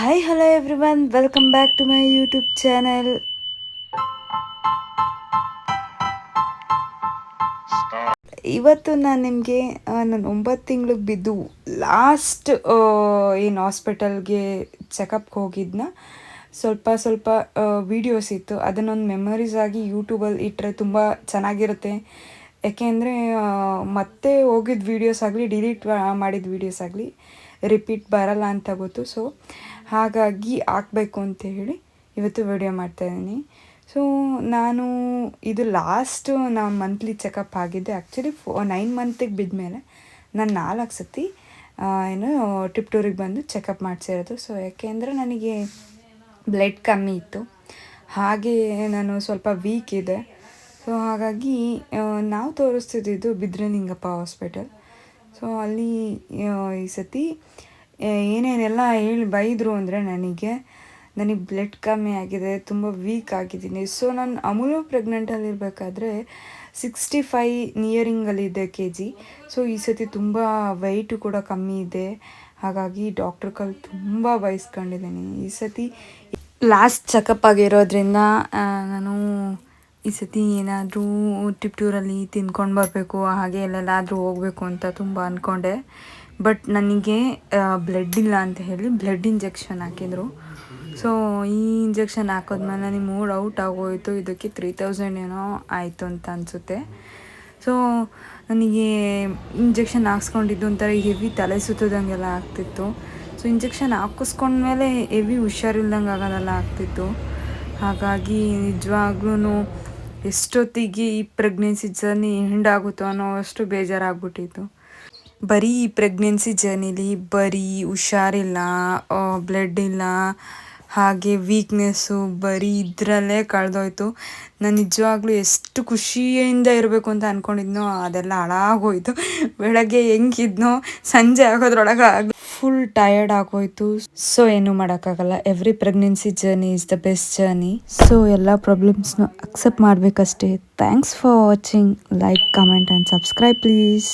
Hi hello everyone welcome back to my YouTube channel ಇವತ್ತು ನಾನು ನಿಮಗೆ ನಾನು ಒಂಬತ್ತು ತಿಂಗಳಿಗೆ ಬಿದ್ದು ಲಾಸ್ಟ್ ಏನು ಹಾಸ್ಪಿಟಲ್ಗೆ ಚೆಕಪ್ಗೆ ಹೋಗಿದ್ನ. ಸ್ವಲ್ಪ ಸ್ವಲ್ಪ ವೀಡಿಯೋಸ್ ಇತ್ತು. ಅದನ್ನೊಂದು ಮೆಮೊರೀಸ್ ಆಗಿ ಯೂಟ್ಯೂಬಲ್ಲಿ ಇಟ್ಟರೆ ತುಂಬ ಚೆನ್ನಾಗಿರುತ್ತೆ. ಯಾಕೆಂದರೆ ಮತ್ತೆ ಹೋಗಿದ್ದ ವೀಡಿಯೋಸ್ ಆಗಲಿ ಡಿಲೀಟ್ ಮಾಡಿದ ವೀಡಿಯೋಸ್ ಆಗಲಿ ರಿಪೀಟ್ ಬರಲ್ಲ ಅಂತ ಗೊತ್ತು. ಸೊ ಹಾಗಾಗಿ ಹಾಕಬೇಕು ಅಂತ ಹೇಳಿ ಇವತ್ತು ವಿಡಿಯೋ ಮಾಡ್ತಾಯಿದ್ದೀನಿ ಸೊ ನಾನು ಇದು ಲಾಸ್ಟ್ ನಾನು ಮಂತ್ಲಿ ಚೆಕಪ್ ಆಗಿದ್ದೆ. ಆ್ಯಕ್ಚುಲಿ ಫೋ ನೈನ್ ಮಂತಿಗೆ ಬಿದ್ದ ಮೇಲೆ ನಾನು ನಾಲ್ಕು ಸತಿ ಏನು ಏನು ಟಿಪ್ಟೂರಿಗೆ ಬಂದು ಚೆಕಪ್ ಮಾಡಿಸಿರೋದು ಸೊ ಯಾಕೆಂದರೆ ನನಗೆ ಬ್ಲಡ್ ಕಮ್ಮಿ ಇತ್ತು. ಹಾಗೆ ನಾನು ಸ್ವಲ್ಪ ವೀಕ್ ಇದೆ ಸೊ ಹಾಗಾಗಿ ನಾವು ತೋರಿಸ್ತಿದ್ದಿದ್ದು ಬಿದ್ರಲಿಂಗಪ್ಪ ಹಾಸ್ಪಿಟಲ್ ಸೊ ಅಲ್ಲಿ ಈ ಸತಿ ಏನೇನೆಲ್ಲ ಹೇಳಿ ಬೈದರು ಅಂದರೆ ನನಗೆ ನನಗೆ ಬ್ಲಡ್ ಕಮ್ಮಿ ಆಗಿದೆ, ತುಂಬ ವೀಕ್ ಆಗಿದ್ದೀನಿ. ಸೊ ನಾನು ಅಮೂಲು ಪ್ರೆಗ್ನೆಂಟಲ್ಲಿರಬೇಕಾದ್ರೆ ಸಿಕ್ಸ್ಟಿ ಫೈ ನಿಯರಿಂಗಲ್ಲಿದೆ ಕೆ ಜಿ ಸೊ ಈ ಸತಿ ತುಂಬ ವೆಯ್ಟು ಕೂಡ ಕಮ್ಮಿ ಇದೆ. ಹಾಗಾಗಿ ಡಾಕ್ಟ್ರ್ ಕಲ್ ತುಂಬ ಬಯಸ್ಕೊಂಡಿದ್ದೀನಿ. ಈ ಸತಿ ಲಾಸ್ಟ್ ಚೆಕಪ್ ಆಗಿರೋದ್ರಿಂದ ನಾನು ಈ ಸತಿ ಏನಾದರೂ ಟಿಪ್ಟೂರಲ್ಲಿ ತಿನ್ಕೊಂಡು ಬರಬೇಕು, ಹಾಗೆ ಎಲ್ಲೆಲ್ಲಾದರೂ ಹೋಗಬೇಕು ಅಂತ ತುಂಬ ಅಂದ್ಕೊಂಡೆ ಬಟ್ ನನಗೆ ಬ್ಲಡ್ ಇಲ್ಲ ಅಂತ ಹೇಳಿ ಬ್ಲಡ್ ಇಂಜೆಕ್ಷನ್ ಹಾಕಿದರು. ಸೊ ಈ ಇಂಜೆಕ್ಷನ್ ಹಾಕೋದ್ಮೇಲೆ ನನಗೆ ಮೂಡ್ ಔಟ್ ಆಗೋಯಿತು, ಇದಕ್ಕೆ ತ್ರೀ ತೌಸಂಡ್ ಏನೋ ಆಯಿತು ಅಂತ ಅನಿಸುತ್ತೆ. ಸೊ ನನಗೆ ಇಂಜೆಕ್ಷನ್ ಹಾಕ್ಸ್ಕೊಂಡಿದ್ದು ಒಂಥರ ಹೆವಿ ತಲೆ ಸುತ್ತದಂಗೆಲ್ಲ ಆಗ್ತಿತ್ತು. ಸೊ ಇಂಜೆಕ್ಷನ್ ಹಾಕಿಸ್ಕೊಂಡ್ಮೇಲೆ ಹೆವಿ ಹುಷಾರಿಲ್ದಂಗೆ ಆಗೋದೆಲ್ಲ ಆಗ್ತಿತ್ತು. ಹಾಗಾಗಿ ನಿಜವಾಗ್ಲೂ ಎಷ್ಟೊತ್ತಿಗೆ ಈ ಪ್ರೆಗ್ನೆನ್ಸಿ ಜರ್ನಿ ಎಂಡ್ ಆಗುತ್ತೋ ಅನ್ನೋ ಅಷ್ಟು ಬೇಜಾರಾಗ್ಬಿಟ್ಟಿತ್ತು. ಬರೀ ಈ ಪ್ರೆಗ್ನೆನ್ಸಿ ಜರ್ನಿಲಿ ಬರೀ ಹುಷಾರಿಲ್ಲ ಬ್ಲಡ್ ಇಲ್ಲ, ಹಾಗೆ ವೀಕ್ನೆಸ್ಸು ಬರೀ ಇದರಲ್ಲೇ ಕಳೆದೋಯ್ತು. ನಾನು ನಿಜವಾಗ್ಲೂ ಎಷ್ಟು ಖುಷಿಯಿಂದ ಇರಬೇಕು ಅಂತ ಅಂದ್ಕೊಂಡಿದ್ನೋ ಅದೆಲ್ಲ ಹಾಳಾಗೋಯ್ತು. ಬೆಳಗ್ಗೆ ಹೆಂಗಿದ್ನೋ ಸಂಜೆ ಆಗೋದ್ರೊಳಗೆ ಆಗ ಫುಲ್ ಟಯರ್ಡ್ ಆಗೋಯ್ತು. ಸೊ ಏನು ಮಾಡೋಕ್ಕಾಗಲ್ಲ. Every pregnancy journey is the best journey so ಎಲ್ಲ ಪ್ರಾಬ್ಲಮ್ಸ್ನ accept ಮಾಡಬೇಕಷ್ಟೇ. Thanks for watching like comment and subscribe please